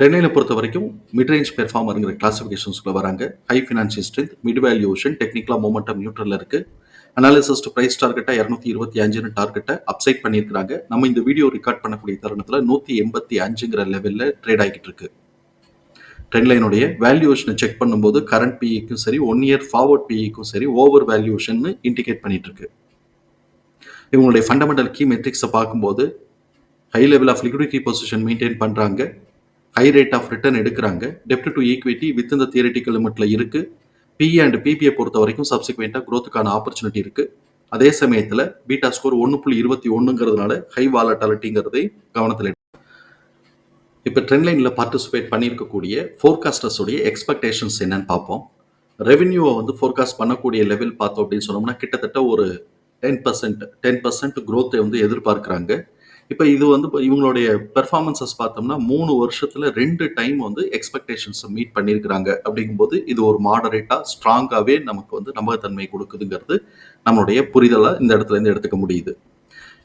டென்னையில் பொறுத்த வரைக்கும் mid range பெர்ஃபார்மருங்கிற கிளாசிஃபிகேஷன்ஸ்குள்ள வராங்க. High financial strength mid valuation டெக்னிக்கலாக மூமெண்டம் நியூட்ரலில் இருக்குது அனாலிசிஸ் ப்ரைஸ் டார்கெட்டை இரநூத்தி இருபத்தி அஞ்சுன்னு டார்கெட்டை அப்சைட் பண்ணியிருக்கிறாங்க. நம்ம இந்த வீடியோ ரெக்கார்ட் பண்ணக்கூடிய தருணத்தில் நூற்றி எண்பத்தி அஞ்சுங்கிற லெவலில் ட்ரேட் ஆகிட்டு இருக்கு. ட்ரெண்ட் லைனுடைய வேல்யூஷனை செக் பண்ணும்போது கரண்ட் பிஇக்கும் சரி ஒன் இயர் ஃபார்வர்ட் பிஇக்கும் சரி ஓவர் வேல்யூஷன் இண்டிகேட் பண்ணிட்டு இருக்கு. இவங்களுடைய ஃபண்டமெண்டல் கீ மெட்ரிக்ஸை பார்க்கும்போது high level of liquidity position maintain பண்ணுறாங்க ஹை ரேட் ஆஃப் ரிட்டர்ன் எடுக்கிறாங்க. டெப்ட் டு ஈக்விட்டி வித் இந்த தியரிட்டிக்கல் லிமிட்ல இருக்கு. பிஇ அண்ட் பிபிஐ பொறுத்த வரைக்கும் சப்சிக்வெண்ட்டாக க்ரோத்துக்கான ஆப்பர்ச்சுனிட்டி இருக்கு. அதே சமயத்தில் பீட்டா ஸ்கோர் ஒன்று புள்ளி இருபத்தி ஒன்றுங்கிறதுனால ஹை வாலட்டாலிட்டிங்கிறதை கவனத்தில் இப்போ ட்ரெண்ட் லைனில் பார்ட்டிசிபேட் பண்ணியிருக்கக்கூடிய ஃபோர்காஸ்டர்ஸுடைய எக்ஸ்பெக்டேஷன்ஸ் என்னன்னு பார்ப்போம். ரெவென்யூவை வந்து ஃபோர்காஸ்ட் பண்ணக்கூடிய லெவல் பார்த்தோம் அப்படின்னு சொன்னோம்னா கிட்டத்தட்ட ஒரு டென் பர்சன்ட் டென் பர்சன்ட் க்ரோத்தை வந்து எதிர்பார்க்குறாங்க. இப்போ இது வந்து இப்போ இவங்களுடைய பெர்ஃபார்மன்சஸ் பார்த்தோம்னா மூணு வருஷத்துல ரெண்டு டைம் வந்து எக்ஸ்பெக்டேஷன்ஸை மீட் பண்ணியிருக்கிறாங்க அப்படிங்கும்போது இது ஒரு மாடரேட்டாக ஸ்ட்ராங்காகவே நமக்கு வந்து நம்பகத்தன்மை கொடுக்குதுங்கிறது நம்மளுடைய புரிதலை இந்த இடத்துல இருந்து எடுத்துக்க முடியுது.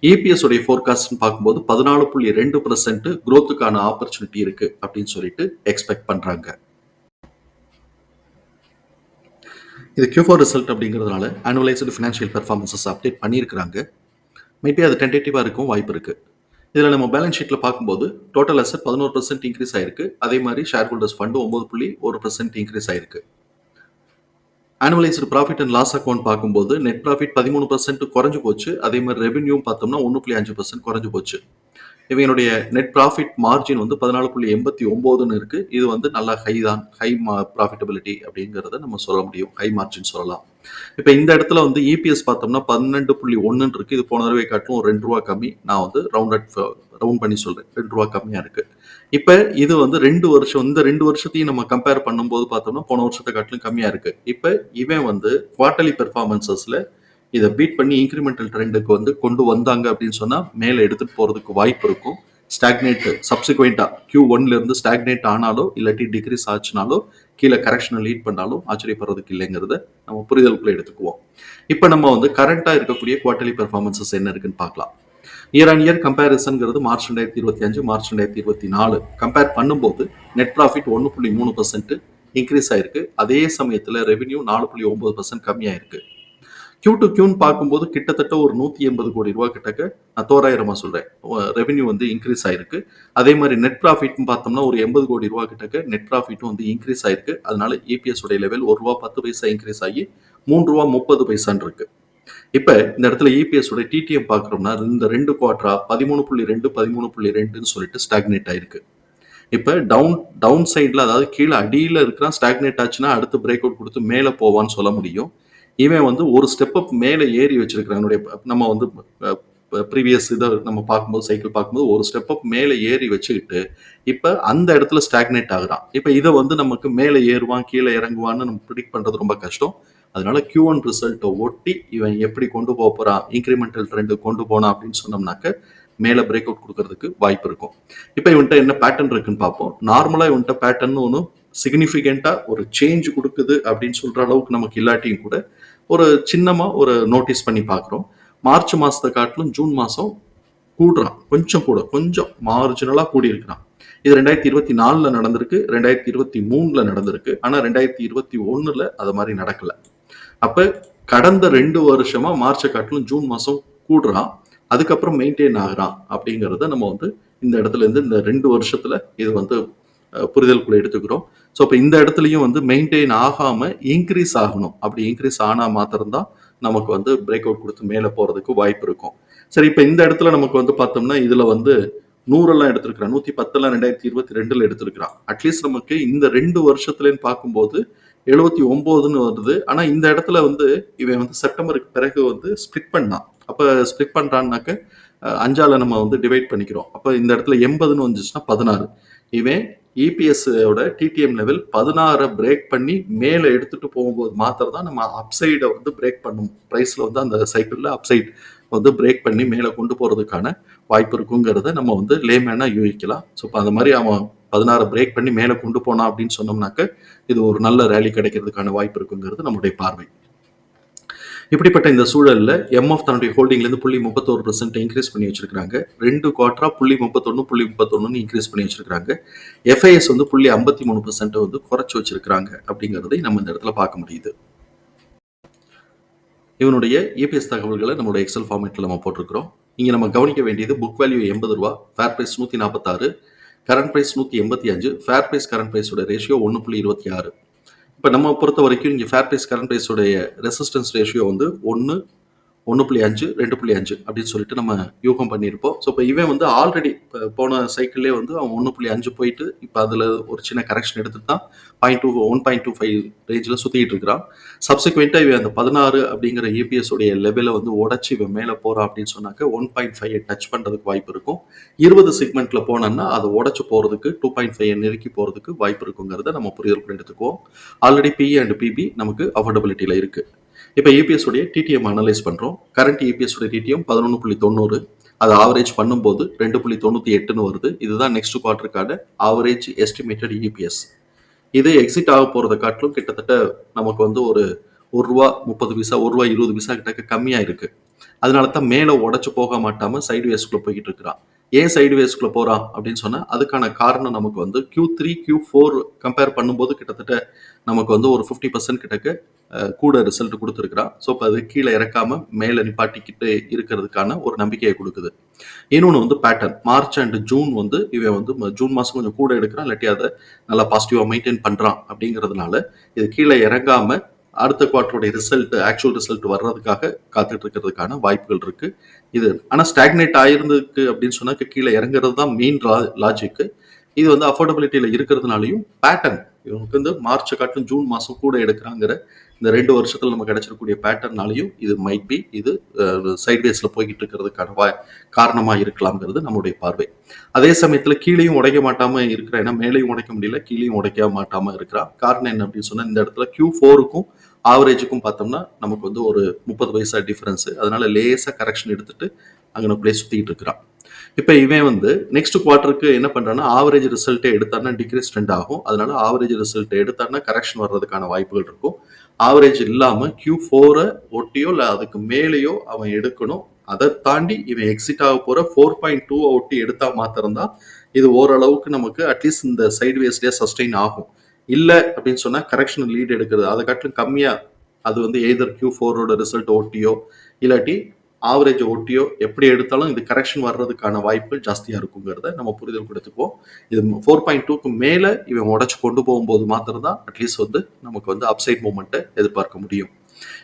இபிஎஸ் உடைய ஃபோர்காஸ்ட்னு பார்க்கும்போது பதினாலு புள்ளி ரெண்டு பர்சன்ட் குரோத்துக்கான ஆப்பர்ச்சுனிட்டி இருக்கு அப்படின்னு சொல்லிட்டு எக்ஸ்பெக்ட் பண்றாங்க. இது Q4 ரிசல்ட் அப்படிங்கிறதுனால ஆனுவலைஸ்டு ஃபினான்ஷியல் பெர்ஃபார்மன்சஸ் அப்டேட் பண்ணியிருக்கிறாங்க மேபி அது டென்டேட்டிவாக இருக்கும் வாய்ப்பு இருக்குது இதில் நம்ம பேலன்ஸ் ஷீட்டில் பார்க்கும்போது டோட்டல் அசட் பதினோரு பர்சன்ட் இன்க்ரீஸ் ஆயிருக்கு. அதே மாதிரி ஷேர் ஹோல்டர்ஸ் ஃபண்டு ஒம்பது புள்ளி ஒரு பர்சன்ட் இன்க்ரீஸ் ஆயிருக்கு. Annualised profit and loss account பார்க்கும்போது நெட் ப்ராஃபிட் பதிமூணு பர்சன்ட் குறைஞ்சு போச்சு. அதே மாதிரி ரெவென்யூ பார்த்தோம்னா ஒன்று புள்ளி அஞ்சு பர்சன்ட் குறைஞ்சு போச்சு. இவங்களுடைய நெட் ப்ராஃபிட் மார்ஜின் வந்து பதினாலு புள்ளி எண்பத்தி ஒம்போதுன்னு இருக்கு. இது வந்து நல்லா ஹை தான் ஹை மா ப்ராஃபிட்டபிலிட்டி அப்படிங்கிறத நம்ம சொல்ல முடியும். ஹை மார்ஜின் சொல்லலாம். இப்போ இந்த இடத்துல வந்து இபிஎஸ் பார்த்தோம்னா பன்னெண்டு புள்ளி ஒன்றுன்னு இருக்கு. இது போன தடவை காட்டிலும் ஒரு ரெண்டு ரூபா கம்மி. நான் வந்து ரவுண்ட் ரவுண்ட் uh, பண்ணி சொல்றேன். ரெண்டு ரூபா கம்மியா இருக்கு. இப்போ இது வந்து ரெண்டு வருஷம் இந்த ரெண்டு வருஷத்தையும் நம்ம கம்பேர் பண்ணும்போது பார்த்தோம்னா போன வருஷத்தை காட்டிலும் கம்மியா இருக்கு. இப்போ இவன் வந்து குவார்டர்லி பெர்ஃபார்மன்சஸ்ல இதை பீட் பண்ணி இன்க்ரிமெண்டல் ட்ரெண்டுக்கு வந்து கொண்டு வந்தாங்க அப்படின்னு சொன்னா மேலே எடுத்துட்டு போறதுக்கு வாய்ப்பு இருக்கும். ஸ்டாக்னேட் சப்சிக்வெண்ட்டாக கியூ ஒன்ல இருந்து ஸ்டாக்னேட் ஆனாலோ இல்லாட்டி டிக்ரீஸ் ஆச்சுனாலோ கீழே கரெக்ஷனை லீட் பண்ணாலும் ஆச்சரியப்படுறதுக்கு இல்லைங்கிறத நம்ம புரிதலுக்குள்ளே எடுத்துக்குவோம். இப்போ நம்ம வந்து கரண்ட்டாக இருக்கக்கூடிய குவார்டர்லி பெர்ஃபார்மன்சஸ் என்ன இருக்குன்னு பார்க்கலாம். இயர் ஆன் இயர் கம்பேரிசன்ங்கிறது மார்ச் ரெண்டாயிரத்தி இருபத்தி அஞ்சு மார்ச் ரெண்டாயிரத்தி இருபத்தி நாலு. கம்பேர் பண்ணும்போது நெட் ப்ராஃபிட் ஒன்று புள்ளி மூணு பர்சன்ட் இன்க்ரீஸ் ஆயிருக்கு. அதே சமயத்தில் ரெவென்யூ நாலு புள்ளி ஒன்பது பர்சன்ட் கம்மியாயிருக்கு. கியூ டு கியூன்னு பார்க்கும்போது கிட்டத்தட்ட ஒரு நூற்றி எண்பது கோடி ரூபா கிட்டக்க நான் தோராயிரமாக சொல்கிறேன் ரெவென்யூ வந்து இன்க்ரீஸ் ஆயிருக்கு. அதே மாதிரி நெட் ப்ராஃபிட்னு பார்த்தோம்னா ஒரு எண்பது கோடி ரூபா கிட்டக்க நெட் ப்ராஃபிட்டும் வந்து இன்க்ரீஸ் ஆயிருக்கு. அதனால ஏபிஎஸ் உடைய லெவல் ஒரு ரூபா பத்து பைசா இன்க்ரீஸ் ஆகி மூன்று ரூபா முப்பது பைசான்னு இருக்கு. இப்போ இந்த இடத்துல இபிஎஸ் உடைய டிடிஎம் பார்க்குறோம்னா இந்த ரெண்டு குவார்டரா பதிமூணு புள்ளி ரெண்டு பதிமூணு புள்ளி ரெண்டுன்னு சொல்லிட்டு ஸ்டாக்னேட் ஆயிருக்கு. இப்போ டவுன் டவுன் சைடில் அதாவது கீழே அடியில் இருக்கிறான் ஸ்டாக்னேட் ஆச்சுன்னா அடுத்து பிரேக் அவுட் கொடுத்து மேலே போவான்னு சொல்ல முடியும். இவன் வந்து ஒரு ஸ்டெப் அப் மேலே ஏறி வச்சிருக்கிறான். என்னுடைய நம்ம வந்து ப்ரீவியஸ் இதை நம்ம பார்க்கும்போது சைக்கிள் பார்க்கும்போது ஒரு ஸ்டெப் அப் மேலே ஏறி வச்சுக்கிட்டு இப்போ அந்த இடத்துல ஸ்டாக்னேட் ஆகுறான். இப்போ இதை வந்து நமக்கு மேலே ஏறுவான் கீழே இறங்குவான்னு நம்ம ப்ரிடிக் பண்ணுறது ரொம்ப கஷ்டம். அதனால கியூ ஒன் ரிசல்ட்டை ஒட்டி இவன் எப்படி கொண்டு போக போகிறான் இன்க்ரிமெண்டல் ட்ரெண்டு கொண்டு போனான் அப்படின்னு சொன்னோம்னாக்க மேலே பிரேக் அவுட் கொடுக்கறதுக்கு வாய்ப்பு இருக்கும். இப்போ இவன்ட்ட என்ன பேட்டர்ன் இருக்குன்னு பார்ப்போம். நார்மலாக இவன்ட்ட பேட்டர்ன்னு ஒன்று சிக்னிஃபிகண்ட்டாக ஒரு சேஞ்ச் கொடுக்குது அப்படின்னு சொல்கிற அளவுக்கு நமக்கு இல்லாட்டியும் கூட ஒரு சின்னமாக ஒரு நோட்டீஸ் பண்ணி பார்க்குறோம். மார்ச் மாதத்தை காட்டிலும் ஜூன் மாதம் கூடுறான். கொஞ்சம் கூட கொஞ்சம் மார்ஜினலாக கூடி இருக்கிறான் இது ரெண்டாயிரத்தி இருபத்தி நாலில் நடந்திருக்கு ரெண்டாயிரத்தி இருபத்தி மூணில் நடந்திருக்கு. ஆனால் ரெண்டாயிரத்தி இருபத்தி ஒன்றில் அது மாதிரி நடக்கலை. அப்போ கடந்த ரெண்டு வருஷமா மார்ச்சை காட்டிலும் ஜூன் மாதம் கூடுறான். அதுக்கப்புறம் மெயின்டைன் ஆகிறான் அப்படிங்கிறத நம்ம வந்து இந்த இடத்துல இருந்து இந்த ரெண்டு வருஷத்துல இது வந்து புரிதலுக்குள்ள எடுத்துக்கிறோம். ஸோ இப்போ இந்த இடத்துலையும் வந்து மெயின்டைன் ஆகாம இன்க்ரீஸ் ஆகணும். அப்படி இன்க்ரீஸ் ஆனா மாத்திரம்தான் நமக்கு வந்து பிரேக் அவுட் கொடுத்து மேலே போகிறதுக்கு வாய்ப்பு இருக்கும். சரி இப்போ இந்த இடத்துல நமக்கு வந்து பார்த்தோம்னா இதில் வந்து நூறெல்லாம் எடுத்திருக்கிறான். நூற்றி பத்தெல்லாம் ரெண்டாயிரத்தி இருபத்தி ரெண்டில் எடுத்திருக்கிறான். அட்லீஸ்ட் நமக்கு இந்த ரெண்டு வருஷத்துலன்னு பார்க்கும்போது எழுபத்தி ஒம்போதுன்னு வருது. ஆனால் இந்த இடத்துல வந்து இவன் வந்து செப்டம்பருக்கு பிறகு வந்து ஸ்பிளிட் பண்ணான். அப்போ ஸ்பிளிட் பண்ணுறான்னாக்க அஞ்சால நம்ம வந்து டிவைட் பண்ணிக்கிறோம். அப்போ இந்த இடத்துல எண்பதுன்னு வந்துச்சுன்னா பதினாறு. இவன் இபிஎஸ்ஸோட டிடிஎம் லெவல் பதினாறை பிரேக் பண்ணி மேலே எடுத்துகிட்டு போகும்போது மாத்திரம் தான் நம்ம அப்சைடை வந்து பிரேக் பண்ணும். ப்ரைஸில் வந்து அந்த சைக்கிளில் அப்சைட் வந்து பிரேக் பண்ணி மேலே கொண்டு போகிறதுக்கான வாய்ப்பு இருக்குங்கிறத நம்ம வந்து லேமேனாக யூகிக்கலாம். ஸோ இப்போ அந்த மாதிரி அவன் பதினாறு பிரேக் பண்ணி மேலே கொண்டு போனான் அப்படின்னு சொன்னோம்னாக்க இது ஒரு நல்ல ரேலி கிடைக்கிறதுக்கான வாய்ப்பு இருக்குங்கிறது நம்முடைய பார்வை. இப்படிப்பட்ட இந்த சூழலில் எம்எஃப் தன்னுடைய ஹோல்டிங்லேருந்து புள்ளி முப்பத்தோரு பர்சன்ட் இன்க்ரீஸ் பண்ணி வச்சிருக்காங்க ரெண்டு குவார்டரா புள்ளி முப்பத்தொன்னு புள்ளி முப்பத்தொன்னு இன்க்ரீஸ் பண்ணி வச்சிருக்காங்க எஃப்ஐஎஸ் வந்து புள்ளி ஐம்பத்தி மூணு பர்சன்ட் வந்து குறைச்சி வச்சிருக்காங்க அப்படிங்கிறதை நம்ம இந்த இடத்துல பார்க்க முடியுது. இவனுடைய இபிஎஸ் தகவல்களை நம்மளுடைய எக்ஸல் ஃபார்மேட்டில் நம்ம போட்டிருக்கிறோம். இங்கே நம்ம கவனிக்க வேண்டியது புக் வேல்யூ எண்பது ரூபா ஃபேர் ப்ரைஸ் நூற்றி நாற்பத்தாறு கரண்ட் ப்ரைஸ் நூற்றி எண்பத்தி அஞ்சு ஃபேர் ப்ரைஸ் கரண்ட் ப்ரைஸோட ரேஷியோ ஒன்று புள்ளி இருபத்தி ஆறு. இப்போ நம்ம பொறுத்த வரைக்கும் இங்கே ஃபேர் ப்ரைஸ் கரண்ட் ப்ரைஸோடைய ரெசிஸ்டன்ஸ் ரேஷியோ வந்து ஒன்று ஒன்று புள்ளி அஞ்சு ரெண்டு புள்ளி அஞ்சு அப்படின்னு சொல்லிட்டு நம்ம யூகம் பண்ணியிருப்போம். ஸோ இப்போ இவன் வந்து ஆல்ரெடி இப்போ போன சைக்கிள்லேயே வந்து அவன் ஒன்று புள்ளி அஞ்சு போயிட்டு இப்போ அதில் ஒரு சின்ன கரெக்ஷன் எடுத்துட்டு தான் point two one point two five ரேஞ்சில் சுற்றிட்டு இருக்கிறான். சப்சிக்வெண்ட்டாக இவன் அந்த பதினாறு அப்படிங்கிற EPS உடைய லெவலை வந்து உடச்சி இவன் மேலே போகிறான் அப்படின்னு சொன்னாக்க ஒன் பாயிண்ட் ஃபைவ் டச் பண்ணுறதுக்கு வாய்ப்பு இருக்கும். இருபது செக்மெண்ட்டில் போனோம்னா அதை உடச்சி போகிறதுக்கு டூ பாயிண்ட் ஃபைவ் நெருக்கி போகிறதுக்கு வாய்ப்பு இருக்குங்கிறத நம்ம புரிதல் எடுத்துக்குவோம். ஆல்ரெடி பிஇ அண்ட் பிபி நமக்கு அஃபோர்டபிலிட்டியில் இருக்குது இப்போ EPS உடைய டிடிஎம் அனலைஸ் பண்ணுறோம் கரண்ட் EPS உடைய டிடிஎம் பதினொன்று புள்ளி தொண்ணூறு. அது ஆவரேஜ் பண்ணும்போது ரெண்டு புள்ளி தொண்ணூற்றி எட்டுன்னு வருது. இதுதான் நெக்ஸ்ட் குவார்டருக்கான ஆவரேஜ் எஸ்டிமேட்டட் இபிஎஸ் இது எக்ஸிட் ஆக போகிறத காட்டிலும் கிட்டத்தட்ட நமக்கு வந்து ஒரு ஒரு ரூபா முப்பது பைசா ஒரு ரூபா இருபது பைசா கிட்ட கம்மியாக இருக்கு. அதனால தான் மேலே உடச்சு போக மாட்டாமல் சைடு வேஸ்க்குள்ளே போய்கிட்டு இருக்கிறான். ஏன் சைடு வேஸ்க்குள்ளே போகிறான் அப்படின்னு சொன்னால் அதுக்கான காரணம் நமக்கு வந்து Q three Q four compare பண்ணும்போது கிட்டத்தட்ட நமக்கு வந்து ஒரு ஃபிஃப்டி பர்சன்ட் கிட்டக்க கூட ரிசல்ட் கொடுத்துருக்குறான். ஸோ இப்போ அது கீழே இறக்காம மேலே நிப்பாட்டிக்கிட்டு இருக்கிறதுக்கான ஒரு நம்பிக்கையை கொடுக்குது. இன்னொன்று வந்து பேட்டர்ன் மார்ச் அண்ட் ஜூன் வந்து இவன் வந்து ம- ஜூன் மாதம் கொஞ்சம் கூட எடுக்கிறான் இல்லாட்டி அதை நல்லா பாசிட்டிவாக மெயின்டைன் பண்ணுறான் அப்படிங்கிறதுனால இது கீழே இறங்காமல் அடுத்த குவார்டருடைய ரிசல்ட் ஆக்சுவல் ரிசல்ட் வர்றதுக்காக காத்துட்டு இருக்கிறதுக்கான வாய்ப்புகள் இருக்கு. இது ஆனால் ஸ்டாக்னேட் ஆயிருந்துக்கு அப்படின்னு சொன்னாக்க கீழே இறங்குறது தான் மெயின் லாஜிக்கு இது வந்து அஃபோர்டபிலிட்டியில் இருக்கிறதுனாலையும் பேட்டர்ன் இவங்களுக்கு வந்து மார்ச் காட்டிலும் ஜூன் மாதம் கூட எடுக்கிறாங்கிற இந்த ரெண்டு வருஷத்தில் நம்ம கிடைச்சிருக்கூடிய பேட்டர்னாலையும் இது மைட் பி இது சைட்வேஸில் போய்கிட்டு இருக்கிறதுக்கான வா காரணமாக இருக்கலாம்ங்கிறது நம்மளுடைய பார்வை. அதே சமயத்தில் கீழேயும் உடைக்க மாட்டாமல் இருக்கிற ஏன்னா மேலேயும் உடைக்க முடியல கீழேயும் உடைக்க மாட்டாமல் இருக்கிறான். காரணம் என்ன அப்படின்னு சொன்னால் இந்த இடத்துல கியூ ஃபோருக்கும் ஆவரேஜுக்கும் பார்த்தோம்னா நமக்கு வந்து ஒரு முப்பது பைசா டிஃப்ரென்ஸு அதனால லேசாக கரெக்ஷன் எடுத்துட்டு அங்கே சுற்றிக்கிட்டு இருக்கிறான். இப்போ இவன் வந்து நெக்ஸ்ட் குவார்ட்டருக்கு என்ன பண்ணுறான்னா ஆவரேஜ் ரிசல்ட்டை எடுத்தான்னா டிக்ரீஸ் ட்ரெண்ட் ஆகும். அதனால ஆவரேஜ் ரிசல்ட்டை எடுத்தான்னா கரெக்ஷன் வர்றதுக்கான வாய்ப்புகள் இருக்கும். ஆவரேஜ் இல்லாமல் கியூ ஃபோரை ஒட்டியோ இல்லை அதுக்கு மேலேயோ அவன் எடுக்கணும். அதை தாண்டி இவன் எக்ஸிட் ஆக போகிற ஃபோர் பாயிண்ட் டூ ஒட்டி எடுத்தால் மாத்திரம்தான் இது ஓரளவுக்கு நமக்கு அட்லீஸ்ட் இந்த சைடு வேஸ்டே சஸ்டெயின் ஆகும். இல்லை அப்படின்னு சொன்னால் கரெக்ஷன் லீட் எடுக்கிறது. அதை காட்டிலும் கம்மியாக அது வந்து எய்தர் கியூ ஃபோரோட ரிசல்ட் ஓட்டியோ இல்லாட்டி ஆவரேஜ் ஒட்டியோ எப்படி எடுத்தாலும் இது கரெக்ஷன் வர்றதுக்கான வாய்ப்பு ஜாஸ்தியாக இருக்குங்கிறத நம்ம புரிதல் கொடுத்துக்குவோம். இது ஃபோர் பாயிண்ட் டூக்கு மேலே இவன் உடச்சு கொண்டு போகும்போது மாத்திரம்தான் அட்லீஸ்ட் வந்து நமக்கு வந்து அப்சைட் மூமெண்ட்டை எதிர்பார்க்க முடியும்.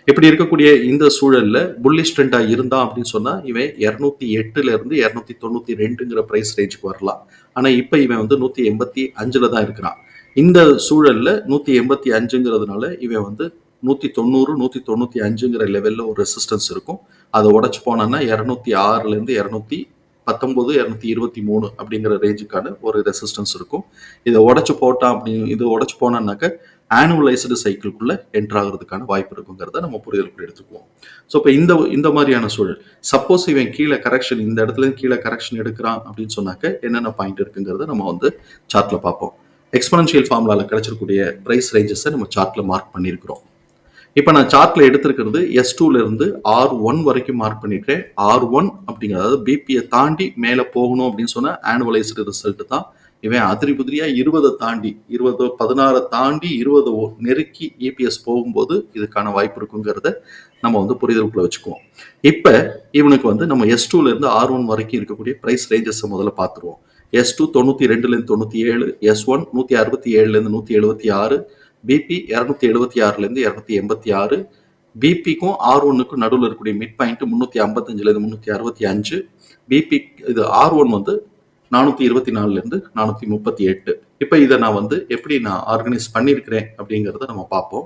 இப்படி இருக்கக்கூடிய இந்த சூழல்ல புள்ளி ட்ரெண்டா இருந்தான் அப்படின்னு சொன்னா இவன் இருநூத்தி எட்டுல இருந்து இருநூத்தி தொண்ணூத்தி ரெண்டுங்கிற பிரைஸ் ரேஞ்சுக்கு வரலாம். ஆனா இப்ப இவன் வந்து நூத்தி எண்பத்தி அஞ்சுல தான் இருக்கிறான். இந்த சூழல்ல நூத்தி எண்பத்தி அஞ்சுங்கிறதுனால இவன் வந்து நூற்றி தொண்ணூறு நூற்றி தொண்ணூற்றி அஞ்சுங்கிற லெவலில் ஒரு ரெசிஸ்டன்ஸ் இருக்கும். அதை உடச்சி போனோன்னா இரநூத்தி ஆறுலேருந்து இரநூத்தி பத்தொம்போது இரநூத்தி இருபத்தி மூணு அப்படிங்கிற ரேஞ்சுக்கான ஒரு ரெசிஸ்டன்ஸ் இருக்கும். இதை உடச்சி போட்டான் அப்படி இது உடச்சி போனான்னாக்க ஆனுவலைஸ்டு சைக்கிள்குள்ளே என்டர் ஆகிறதுக்கான வாய்ப்பு இருக்குங்கிறத நம்ம புரிதலுக்குள்ள எடுத்துக்குவோம். ஸோ இப்போ இந்த இந்த மாதிரியான சூழல். சப்போஸ் இவன் கீழே கரெக்ஷன் இந்த இடத்துல கீழே கரெக்ஷன் எடுக்கிறான் அப்படின்னு சொன்னாக்க என்னென்ன பாயிண்ட் இருக்குங்கிறத நம்ம வந்து சார்ட்டில் பார்ப்போம். எக்ஸ்பனன்ஷியல் ஃபார்முலாவில் கிடைச்சிருக்கூடிய பிரைஸ் ரேஞ்சஸை நம்ம சார்ட்டில் மார்க் பண்ணியிருக்கிறோம். இப்போ நான் சார்ட்ல எடுத்திருக்கிறது எஸ் டூல இருந்து ஆர் ஒன் வரைக்கும் மார்க் பண்ணிருக்கேன். ஆர் ஒன் அப்படிங்கிறது அதாவது பிபியை தாண்டி மேலே போகணும் அப்படின்னு சொன்னால் ஆனுவலைஸ்டு ரிசல்ட் தான். இவன் அதிரி புதிரியா இருபதை தாண்டி இருபது பதினாறை தாண்டி இருபது நெருக்கி இபிஎஸ் போகும்போது இதுக்கான வாய்ப்பு இருக்குங்கிறத நம்ம வந்து புரிதலுக்குள்ள வச்சுக்குவோம். இப்போ இவனுக்கு வந்து நம்ம எஸ் டூல இருந்து ஆர் ஒன் வரைக்கும் இருக்கக்கூடிய பிரைஸ் ரேஞ்சஸ் முதல்ல பார்த்துருவோம். எஸ் டூ தொண்ணூற்றி ரெண்டுலேருந்து தொண்ணூற்றி ஏழு எஸ் ஒன் நூற்றி அறுபத்தி ஏழுலேருந்து நூற்றி எழுபத்தி ஆறு பிபி இரநூத்தி எழுபத்தி ஆறுலேருந்து இரநூத்தி எண்பத்தி ஆறு பிபிக்கும் ஆர் ஒன்னுக்கும் நடுவில் இருக்கக்கூடிய மிட் பாயிண்ட் முந்நூற்றி ஐம்பத்தஞ்சுலேருந்து முந்நூற்றி அறுபத்தி அஞ்சு பிபி இது ஆர் ஒன் வந்து நானூற்றி இருபத்தி நாலுலேருந்து நானூற்றி முப்பத்தி எட்டு. இப்போ இதை நான் வந்து எப்படி நான் ஆர்கனைஸ் பண்ணியிருக்கிறேன் அப்படிங்கிறத நம்ம பார்ப்போம்.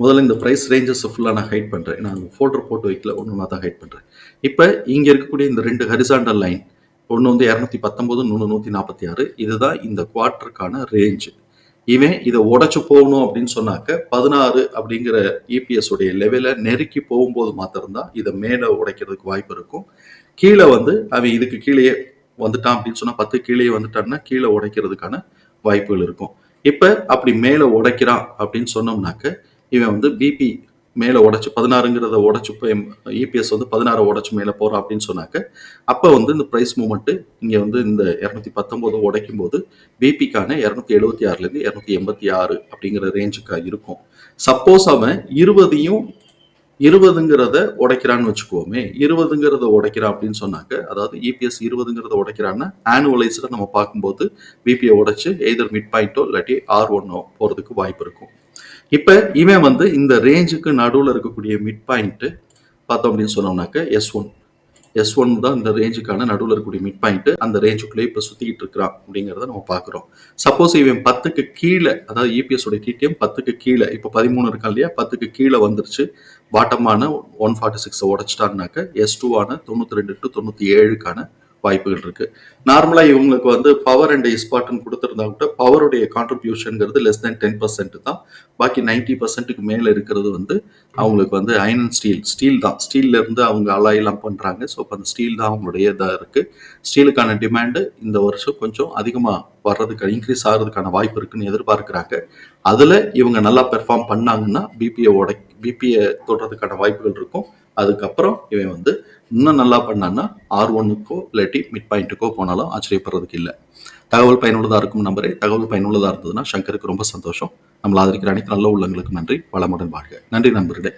முதல்ல இந்த ப்ரைஸ் ரேஞ்சஸ் ஃபுல்லாக நான் ஹைட் பண்ணுறேன் நான் ஃபோல்டர் போட்டு வைக்கல ஒன்று நான் தான் ஹைட் பண்ணுறேன் இப்போ இங்கே இருக்கக்கூடிய இந்த ரெண்டு ஹரிசாண்டல் லைன் ஒன்று வந்து இரநூத்தி பத்தொம்போது இன்னொன்று நூற்றி நாற்பத்தி ஆறு இதுதான் இந்த குவார்ட்டருக்கான ரேஞ்சு இவன் இதை உடைச்சு போகணும் அப்படின்னு சொன்னாக்க பதினாறு அப்படிங்கிற இபிஎஸ் உடைய லெவலை நெருக்கி போகும்போது மாத்திரம்தான் இதை மேலே உடைக்கிறதுக்கு வாய்ப்பு இருக்கும். கீழே வந்து அவன் இதுக்கு கீழே வந்துட்டான் அப்படின்னு சொன்னா பத்து கீழே வந்துட்டான்னா கீழே உடைக்கிறதுக்கான வாய்ப்புகள் இருக்கும். இப்ப அப்படி மேலே உடைக்கிறான் அப்படின்னு சொன்னோம்னாக்க இவன் வந்து பிபி மேலே உடச்சி பதினாறுங்கிறத உடைச்சு இபிஎஸ் வந்து பதினாறு உடைச்சு மேலே போகிறோம் அப்படின்னு சொன்னாக்க அப்போ வந்து இந்த ப்ரைஸ் மூமெண்ட்டு இங்கே வந்து இந்த இரநூத்தி பத்தொம்போது உடைக்கும் போது பிபிக்கான இரநூத்தி எழுபத்தி ஆறுலேருந்து இரநூத்தி எண்பத்தி ஆறு அப்படிங்கிற ரேஞ்சுக்கு இருக்கும். சப்போஸ் அவன் இருபதையும் இருபதுங்கிறத உடைக்கிறான்னு வச்சுக்கோமே இருபதுங்கிறத உடைக்கிறான் அப்படின்னு சொன்னாக்க அதாவது இபிஎஸ் இருபதுங்கிறத உடைக்கிறான்னா ஆனுவலைஸ்டாக நம்ம பார்க்கும்போது பிபியை உடைச்சு எய்தர் மிட் பாயிண்டோ இல்லாட்டி ஆர் ஒன்னோ போகிறதுக்கு வாய்ப்பு இருக்கும். இப்போ இவன் வந்து இந்த ரேஞ்சுக்கு நடுவில் இருக்கக்கூடிய மிட் பாயிண்ட்டு பார்த்தோம் அப்படின்னு சொன்னோம்னாக்க எஸ் ஒன் எஸ் ஒன் தான் இந்த ரேஞ்சுக்கான நடுவில் இருக்கக்கூடிய மிட் பாயிண்ட்டு அந்த ரேஞ்சுக்குள்ளே இப்போ சுற்றிக்கிட்டு இருக்கிறான் அப்படிங்கிறத நம்ம பார்க்குறோம். சப்போஸ் இவன் பத்துக்கு கீழே அதாவது இபிஎஸோட டிடிஎம் பத்துக்கு கீழே இப்போ பதிமூணு இருக்கான் இல்லையா? பத்துக்கு கீழே வந்துருச்சு. பாட்டமான ஒன் ஃபார்ட்டி சிக்ஸை உடச்சிட்டான்னாக்க எஸ் டூவான தொண்ணூற்றி ரெண்டு டு தொண்ணூற்றி ஏழுக்கான வாய்ப்புகள் இருக்கு. நார்மலா இவங்களுக்கு வந்து பவர் அண்ட் இஸ்பாட்னு கொடுத்துருந்தா கூட பவருடைய கான்ட்ரிபியூஷன்ங்கிறது லெஸ் தென் டென் பர்சன்ட் தான். பாக்கி நைன்டி பர்சன்ட்டுக்கு மேல இருக்கிறது வந்து அவங்களுக்கு வந்து அயன் அண்ட் ஸ்டீல் ஸ்டீல் தான். ஸ்டீல்ல இருந்து அவங்க அலாயெல்லாம் பண்றாங்க. ஸோ அந்த ஸ்டீல் தான் அவங்களுடைய இதாக இருக்கு ஸ்டீலுக்கான டிமாண்டு இந்த வருஷம் கொஞ்சம் அதிகமாக வர்றதுக்கு இன்க்ரீஸ் ஆகிறதுக்கான வாய்ப்பு இருக்குன்னு எதிர்பார்க்குறாங்க. அதில் இவங்க நல்லா பெர்ஃபார்ம் பண்ணாங்கன்னா பிபிஏ உடை பிபிஏ தொடுறதுக்கான வாய்ப்புகள் இருக்கும். அதுக்கப்புறம் இவன் வந்து இன்னும் நல்லா பண்ணான்னா ஆர் ஒன்னுக்கோ இல்லாட்டி மிட் பாயிண்ட்டுக்கோ போனாலும் ஆச்சரியப்படுறதுக்கு இல்லை. தகவல் பயனுள்ளதாக இருக்கும் நம்பரே. தகவல் பயனுள்ளதாக இருந்ததுன்னா சங்கருக்கு ரொம்ப சந்தோஷம். நம்மளை ஆதரிக்கிற அனைத்து நல்ல உள்ளங்களுக்கு நன்றி. வளமுடன் வாழ்க. நன்றி நண்பர்களே.